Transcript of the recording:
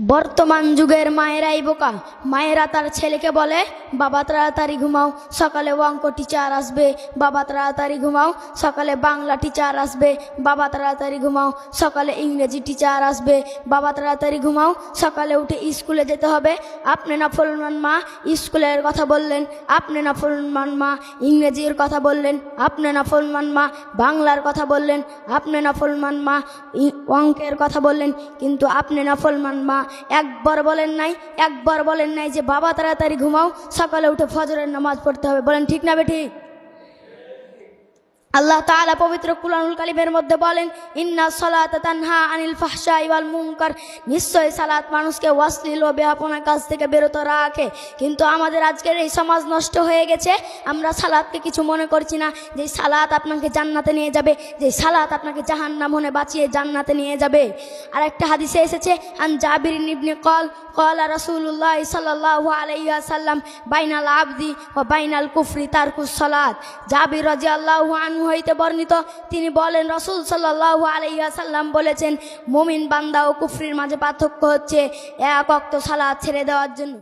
বর্তমান যুগের মায়েরাই বোকা। মায়েরা তার ছেলেকে বলে, বাবা, তাড়াতাড়ি ঘুমাও, সকালে অঙ্ক টিচার আসবে। বাবা, তাড়াতাড়ি ঘুমাও, সকালে বাংলা টিচার আসবে। বাবা, তাড়াতাড়ি ঘুমাও, সকালে ইংরেজি টিচার আসবে। বাবা, তাড়াতাড়ি ঘুমাও, সকালে উঠে স্কুলে যেতে হবে। আপনি না ফলমান মা, স্কুলের কথা বললেন। আপনি না ফলমান মা, ইংরেজির কথা বললেন। আপনি না ফলমান মা, বাংলার কথা বললেন। আপনি না ফলমান মা অঙ্কের কথা বললেন। কিন্তু আপনি না ফলমান মা একবার বলেন নাই, একবার বলেন নাই যে, বাবা, তাড়াতাড়ি ঘুমাও, সকালে উঠে ফজরের নামাজ পড়তে হবে। বলেন, ঠিক না বেঠি আল্লাহ তাআলা পবিত্র কুরআনুল কালিমের মধ্যে বলেন, ইন্না সালাতা তানহা আনিল ফাহশাই ওয়াল মুনকার। নিশ্চয়ই সালাত মানুষকে অশ্লীল ও বেহাপনা কাজ থেকে বিরত রাখে। কিন্তু আমাদের আজকের এই সমাজ নষ্ট হয়ে গেছে। আমরা সালাতকে কিছু মনে করছি না। যে সালাত আপনাকে জান্নাতে নিয়ে যাবে যে সালাত আপনাকে জাহান্নাম মনে বাঁচিয়ে জান্নাতে নিয়ে যাবে। আর একটা হাদিসে এসেছে, আন জাবির ইবনে কল, কলা রাসূলুল্লাহ সাল্লাল্লাহু আলাইহি ওয়াসাল্লাম, বাইনাল আবদি ও বাইনাল কুফরি তারকুস সালাত। জাবির রাদিয়াল্লাহু আনহু হইতে বর্ণিত। তিনি বলেন, রসুল সাল্লাহ আলাইহি সাল্লাম বলেছেন, মুমিন বান্দা ও কুফরির মাঝে পার্থক্য হচ্ছে এক অক্ত সালা ছেড়ে দেওয়ার জন্য।